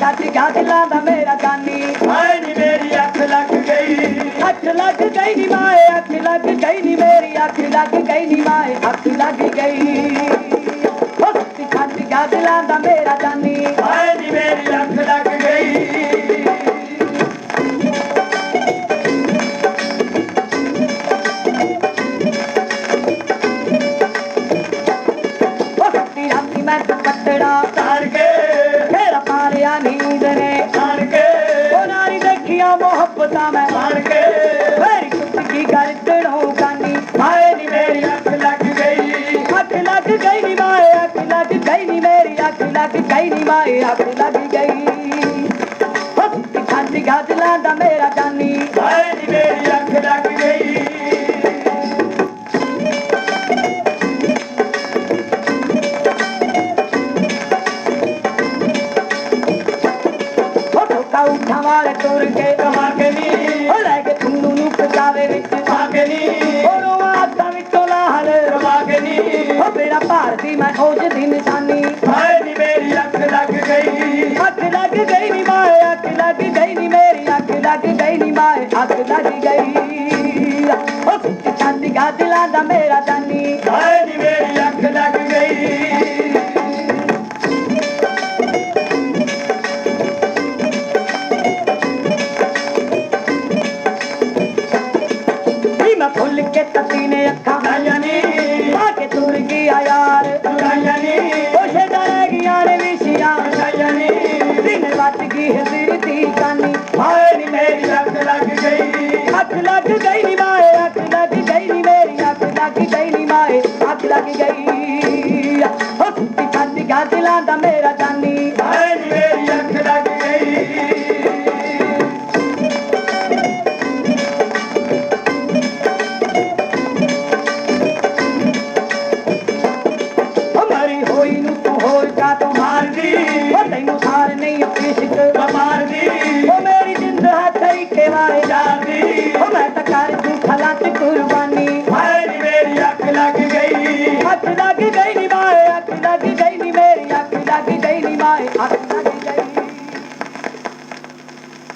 ਗਿਆ ਦਿਲਾਂ ਦਾ ਮੇਰਾ ਜਾਨੀ। ਹਾਏ ਨੀ ਮੇਰੀ ਅੱਖ ਲੱਗ ਗਈ। ਅੱਖ ਲੱਗ ਗਈ ਨੀ ਮਾਏ ਅੱਖ ਲੱਗ ਗਈ ਨੀ ਮੇਰੀ ਅੱਖ ਲੱਗ ਗਈ ਨੀ ਮਾਏ ਅੱਖ ਲੱਗ ਗਈ। ਹੋ ਸੱਚੀ ਗਿਆ ਦਿਲਾਂ ਦਾ ਲੱਗ ਗਈ ਨੀ ਮੇਰੀ ਅੱਖ ਲੱਗ ਗਈ ਨੀ ਮਾਏ ਅੱਖ ਲੱਗ ਗਈ। ਹੋ ਸੱਚੀ ਛੱਡ ਦਾ ਮੇਰਾ ਜਾਨੀ। ਹਾਏ ਨੀ ਮੇਰੀ ਅੱਖ ਲੱਗ ਗਈ। ਉਹ ਠੋਕਾ ਉਠਾਂ ਤੁਰ ਕੇ ਕਮਾ ਕੇ ਨੀ ਭਾਰਤੀ ਮੈਂ ਉਸ ਦੀ ਨਿਸ਼ਾਨੀ ਹਾਏ ਨੀ ਮੇਰੀ ਅੱਖ ਲੱਗ ਗਈ ਅੱਖ ਲੱਗ ਗਈ ਨੀ ਮਾਏ ਅੱਖ ਲੱਗ ਗਈ ਨੀ ਮੇਰੀ ਅੱਖ ਲੱਗ ਗਈ ਨੀ ਮਾਏ ਅੱਖ ਲੱਗ ਗਈ ਉਹ ਸੁੱਤ ਛਾਂਦੀ ਗਾ ਦਿਲਾਂ ਦਾ ਮੇਰਾ ਜਾਨੀ ਹਾਏ ਨੀ ਮੇਰੀ ਅੱਖ ਲੱਗ ਗਈ ਵੀ ਮੈਂ ਫੁੱਲ ਕੇ ਤਤੀ ਨੇ ਅੱਖਾਂ ਵੱਜ ਗਈ ਹਜ਼ਰ ਦੀ ਕਾਨੀ। ਹਾਏ ਨੀ ਮੇਰੀ ਅੱਖ ਲੱਗ ਗਈ। ਅੱਖ ਲੱਗ ਗਈ ਨੀ ਮਾਏ ਅੱਖ ਲੱਗ ਗਈ ਨੀ ਮੇਰੀ ਅੱਖ ਲੱਗ ਗਈ ਨੀ ਮਾਏ ਅੱਖ ਲੱਗ ਗਈ। ਹੋ ਸੁੱਤੀ ਛੱਡ ਗਿਆ ਦਿਲਾਂ ਦਾ